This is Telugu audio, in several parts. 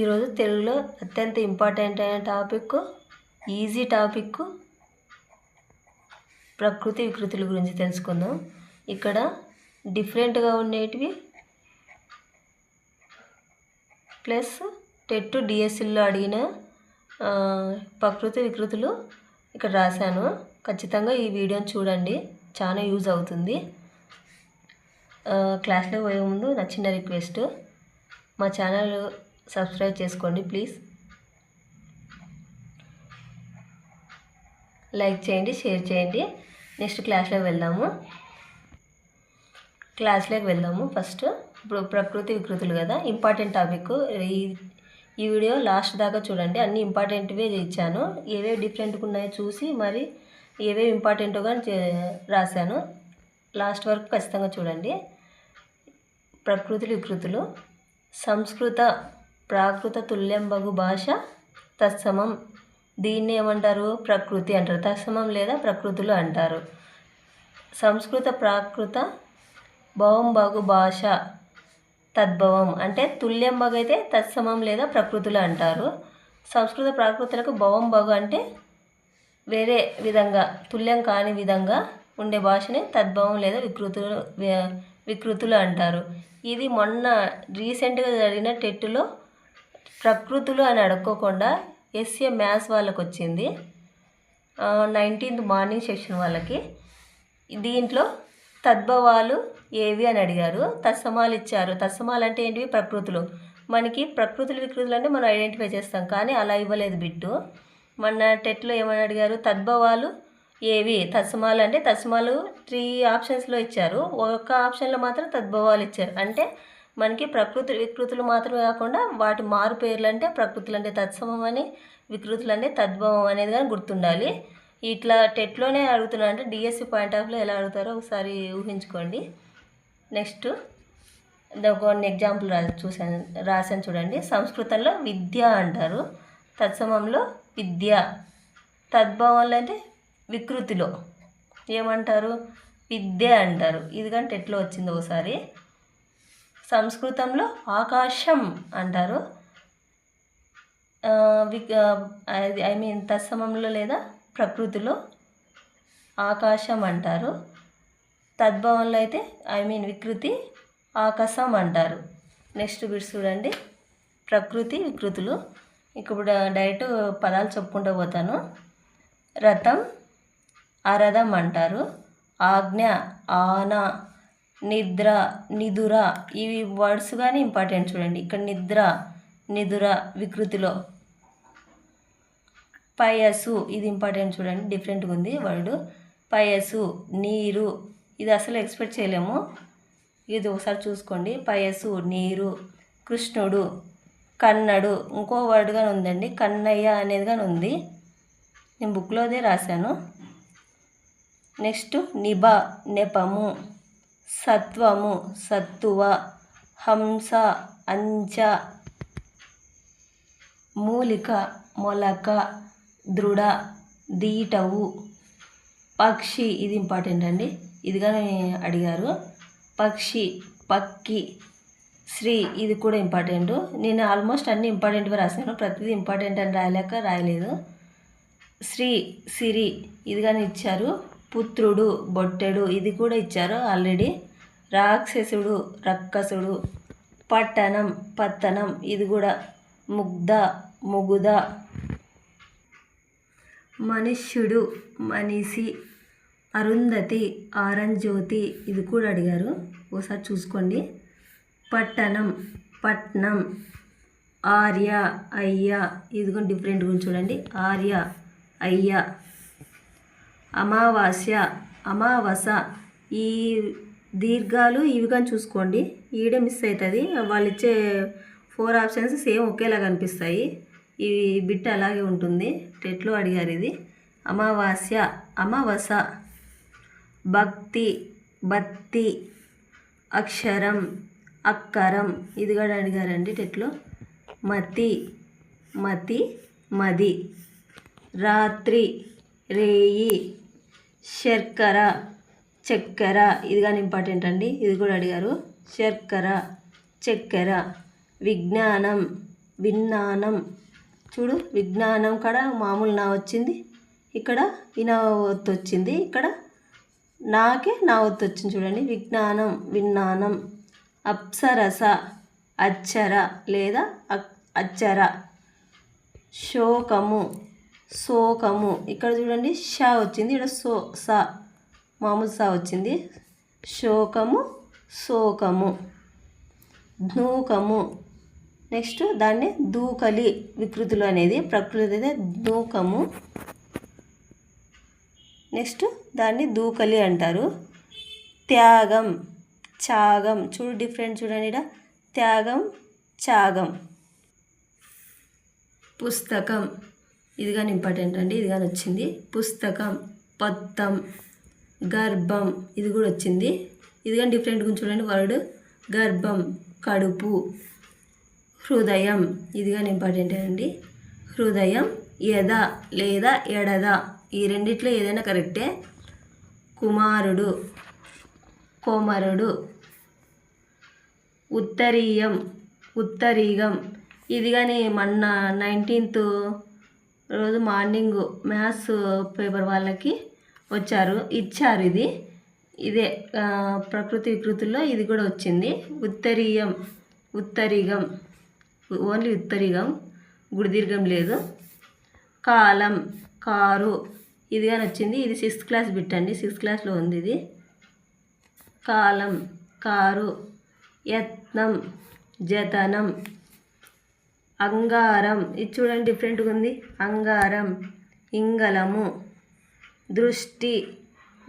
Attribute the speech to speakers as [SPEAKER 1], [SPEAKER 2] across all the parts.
[SPEAKER 1] ఈరోజు తెలుగులో అత్యంత ఇంపార్టెంట్ అయిన టాపిక్ ఈజీ టాపిక్ ప్రకృతి వికృతుల గురించి తెలుసుకుందాం. ఇక్కడ డిఫరెంట్గా ఉండేటివి ప్లస్ టెట్ డిఎస్సిల్లో అడిగిన ప్రకృతి వికృతులు ఇక్కడ రాశాను. ఖచ్చితంగా ఈ వీడియోని చూడండి. చాలా యూజ్ అవుతుంది. క్లాస్లో పోయే ముందు నా చిన్న రిక్వెస్ట్. మా ఛానల్ సబ్స్క్రైబ్ చేసుకోండి ప్లీజ్. లైక్ చేయండి షేర్ చేయండి. నెక్స్ట్ క్లాస్లోకి వెళ్దాము. క్లాస్లోకి వెళ్దాము ఫస్ట్. ఇప్పుడు ప్రకృతి వికృతులు కదా ఇంపార్టెంట్ టాపిక్. ఈ ఈ వీడియో లాస్ట్ దాకా చూడండి. అన్ని ఇంపార్టెంట్వే ఇచ్చాను. ఏవేవి డిఫరెంట్గా ఉన్నాయో చూసి మరి ఏవేవి ఇంపార్టెంట్గా కానీ చే- రాశాను. లాస్ట్ వరకు ఖచ్చితంగా చూడండి. ప్రకృతి వికృతులు సంస్కృత ప్రాకృత తుల్యంబగు భాష తత్సమం. దీన్ని ఏమంటారు? ప్రకృతి అంటారు. తత్సమం లేదా ప్రకృతులు అంటారు. సంస్కృత ప్రాకృత భవంబగు భాష తద్భవం అంటే తుల్యంబగు అయితే తత్సమం లేదా ప్రకృతులు అంటారు. సంస్కృత ప్రాకృతులకు భవం బగు అంటే వేరే విధంగా తుల్యం కాని విధంగా ఉండే భాషని తద్భవం లేదా వికృతులు వికృతులు అంటారు. ఇది మొన్న రీసెంట్గా జరిగిన టెట్టులో ప్రకృతులు అని అడుక్కోకుండా ఎస్ఏ మ్యాథ్స్ వాళ్ళకి వచ్చింది నైన్టీన్త్ మార్నింగ్ సెక్షన్ వాళ్ళకి. దీంట్లో తద్భవాలు ఏవి అని అడిగారు. తత్సమాలు ఇచ్చారు. తత్సమాలు అంటే ఏంటివి? ప్రకృతులు. మనకి ప్రకృతులు వికృతులు అంటే మనం ఐడెంటిఫై చేస్తాం కానీ అలా ఇవ్వలేదు బిట్టు. మన టెట్లో ఏమని అడిగారు? తద్భవాలు ఏవి? తత్సమాలు అంటే తత్సమాలు త్రీ ఆప్షన్స్లో ఇచ్చారు. ఒక ఆప్షన్లో మాత్రం తద్భవాలు ఇచ్చారు. అంటే మనకి ప్రకృతి వికృతులు మాత్రమే కాకుండా వాటి మారు పేర్లు అంటే ప్రకృతులు అంటే తత్సమం అని వికృతులు అంటే తద్భవం అనేది కానీ గుర్తుండాలి. ఇట్లా టెట్లోనే అడుగుతున్నా అంటే డిఎస్సి పాయింట్ ఆఫ్లో ఎలా అడుగుతారో ఒకసారి ఊహించుకోండి. నెక్స్ట్ కొన్ని ఎగ్జాంపుల్ రా చూసాను రాశాను చూడండి. సంస్కృతంలో విద్య అంటారు. తత్సమంలో విద్య. తద్భవంలో అంటే వికృతిలో. ఏమంటారు? విద్య అంటారు. ఇది కానీ టెట్లో వచ్చింది ఒకసారి. సంస్కృతంలో ఆకాశం అంటారు. ఐ మీన్ తత్సమంలో లేదా ప్రకృతిలో ఆకాశం అంటారు. తద్భవంలో అయితే ఐ మీన్ వికృతి ఆకాశం అంటారు. నెక్స్ట్ బిట్స్ చూడండి. ప్రకృతి వికృతులు. ఇప్పుడు డైరెక్ట్ పదాలు చెప్పుకుంటూ పోతాను. రథం అరథం అంటారు. ఆజ్ఞ ఆన నిద్ర నిదుర ఇవి వర్డ్స్ కానీ ఇంపార్టెంట్ చూడండి. ఇక్కడ నిద్ర నిదుర వికృతిలో. పయసు ఇది ఇంపార్టెంట్ చూడండి. డిఫరెంట్గా ఉంది వర్డ్. పయసు నీరు. ఇది అసలు ఎక్స్పెక్ట్ చేయలేము. ఇది ఒకసారి చూసుకోండి. పయసు నీరు కృష్ణుడు కన్నడు. ఇంకో వర్డ్ కానీ ఉందండి. కన్నయ్య అనేది కానీ ఉంది. నేను బుక్లోదే రాశాను. నెక్స్ట్ నిబ నెపము. సత్వము సత్తువ హంస అంచ మూలిక మొలక దృఢ దీటవు. పక్షి ఇది ఇంపార్టెంట్ అండి. ఇదిగానే అడిగారు. పక్షి పక్కి శ్రీ ఇది కూడా ఇంపార్టెంట్. నేను ఆల్మోస్ట్ అన్ని ఇంపార్టెంట్గా రాశాను. ప్రతిదీ ఇంపార్టెంట్ అని రాయలేక రాయలేదు. శ్రీ సిరి ఇది కానీ ఇచ్చారు. పుత్రుడు బొట్టెడు ఇది కూడా ఇచ్చారు ఆల్రెడీ రాక్షసుడు రక్కసుడు పట్టణం పత్తనం ఇది కూడా ముగ్ధ ముగుద మనుష్యుడు మనిషి అరుంధతి ఆరంజ్యోతి ఇది కూడా అడిగారు. ఒకసారి చూసుకోండి. పట్టణం పట్నం ఆర్య అయ్య ఇది కూడా డిఫరెంట్ గురించి చూడండి. ఆర్య అయ్య అమావాస్య అమావాస ఈ దీర్ఘాలు ఇవి కానీ చూసుకోండి. ఈడే మిస్ అవుతుంది వాళ్ళు ఇచ్చే ఫోర్ ఆప్షన్స్ సేమ్ ఒకేలా కనిపిస్తాయి ఈ బిట్ అలాగే ఉంటుంది. టెట్లో అడిగారు ఇది. అమావాస్య అమావాస భక్తి బత్తి అక్షరం అక్కరం ఇది కూడా అడిగారండి టెట్లో. మతి మతి మది. రాత్రి రేయి శర్కర చక్కెర ఇది కానీ ఇంపార్టెంట్ అండి ఇది కూడా అడిగారు. శర్కర చక్కెర విజ్ఞానం విజ్ఞానం చూడు విజ్ఞానం కాడ మామూలు నా వచ్చింది ఇక్కడ ఇనా వచ్చింది ఇక్కడ నాకే నా ఒత్తు వచ్చింది చూడండి. విజ్ఞానం విజ్ఞానం అప్సరస అచ్చర లేదా అచ్చర. శోకము శోకము ఇక్కడ చూడండి షా వచ్చింది. ఇక్కడ సో సా మామూలు సా వచ్చింది. శోకము శోకము ధూకము. నెక్స్ట్ దాన్ని దూకలి వికృతులు అనేది ప్రకృతి అయితే దూకము నెక్స్ట్ దాన్ని దూకలి అంటారు. త్యాగం త్యాగం చూడు డిఫరెంట్ చూడండి ఇక్కడ. త్యాగం త్యాగం పుస్తకం. ఇది కానీ ఇంపార్టెంట్ అండి ఇది కానీ వచ్చింది. పుస్తకం పత్తం గర్భం ఇది కూడా వచ్చింది. ఇది కానీ డిఫరెంట్గా చూడండి వర్డ్ గర్భం కడుపు హృదయం ఇది కానీ ఇంపార్టెంట్ అండి. హృదయం ఎద లేదా ఎడద ఈ రెండిట్లో ఏదైనా కరెక్టే కుమారుడు కోమరుడు ఉత్తరీయం ఉత్తరీగం ఇది కానీ మొన్న నైన్టీన్త్ రోజు మార్నింగ్ మ్యాథ్స్ పేపర్ వాళ్ళకి వచ్చారు ఇచ్చారు ఇది. ఇదే ప్రకృతి వికృతుల్లో ఇది కూడా వచ్చింది. ఉత్తరీయం ఉత్తరీగం ఓన్లీ ఉత్తరీగం గుడిదీర్ఘం లేదు. కాలం కారు ఇది కానీ వచ్చింది. ఇది సిక్స్త్ క్లాస్ బిట్ అండి సిక్స్త్ క్లాస్లో ఉంది ఇది. కాలం కారు యత్నం జతనం అంగారం. ఇది చూడండి డిఫరెంట్గా ఉంది. అంగారం ఇంగళము దృష్టి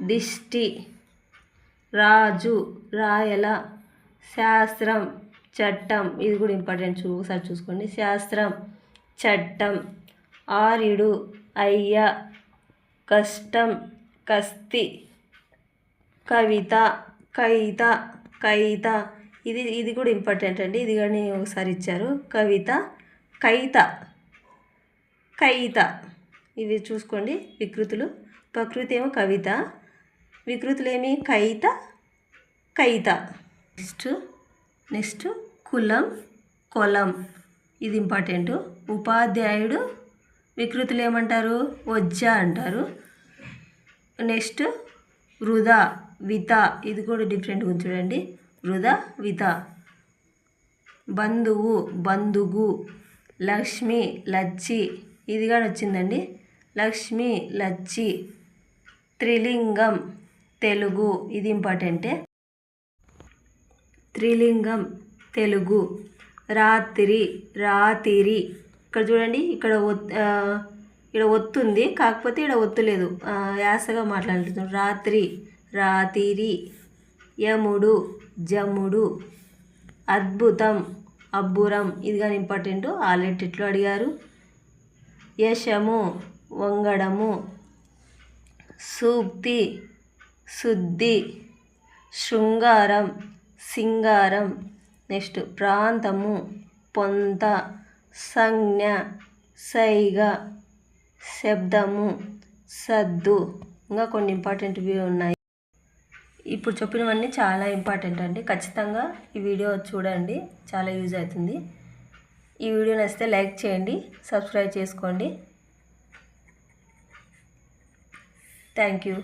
[SPEAKER 1] దిష్టి రాజు రాయల శాస్త్రం చట్టం. ఇది కూడా ఇంపార్టెంట్ చూ ఒకసారి చూసుకోండి. శాస్త్రం చట్టం ఆర్యుడు అయ్య కష్టం కస్తి కవిత కవిత కవిత ఇది ఇది కూడా ఇంపార్టెంట్ అండి. ఇది కానీ ఒకసారి ఇచ్చారు. కవిత కైత. కైత. ఇవి చూసుకోండి. వికృతులు. ప్రకృతి ఏమో కవిత. వికృతులు ఏమి? కైత. కైత. నెక్స్ట్ నెక్స్ట్ కులం కొలం. ఇది ఇంపార్టెంట్ ఉపాధ్యాయుడు వికృతులు ఏమంటారు? వజ్జ అంటారు. నెక్స్ట్ వృధా విత. ఇది కూడా డిఫరెంట్గా చూడండి. వృధా. విత బంధువు బంధుగు లక్ష్మి లచ్చి. ఇది కూడా వచ్చిందండి. లక్ష్మి లచ్చి. త్రిలింగం తెలుగు. ఇది ఇంపార్టెంటే. త్రిలింగం తెలుగు. రాత్రి రాతిరి. ఇక్కడ చూడండి ఇక్కడ ఇక్కడ ఒత్తుంది కాకపోతే ఇక్కడ ఒత్తులేదు యాసగా మాట్లాడుతున్నాం. రాత్రి రాతిరి. యముడు జముడు. అద్భుతం. అబ్బురం. ఇది కానీ ఇంపార్టెంట్ ఆల్రెడీ ఎట్లు అడిగారు? యశము. వంగడము. సూక్తి. శుద్ధి. శృంగారం. సింగారం. నెక్స్ట్ ప్రాంతము. పొంత. సంజ్ఞ. సైగ. శబ్దము. సద్దు. ఇంకా కొన్ని ఇంపార్టెంట్వి ఉన్నాయి. ఇప్పుడు చెప్పినవన్నీ చాలా ఇంపార్టెంట్ అండి. ఖచ్చితంగా ఈ వీడియో చూడండి. చాలా యూజ్ అవుతుంది. ఈ వీడియో నచ్చితే లైక్ చేయండి సబ్స్క్రైబ్ చేసుకోండి. Thank you.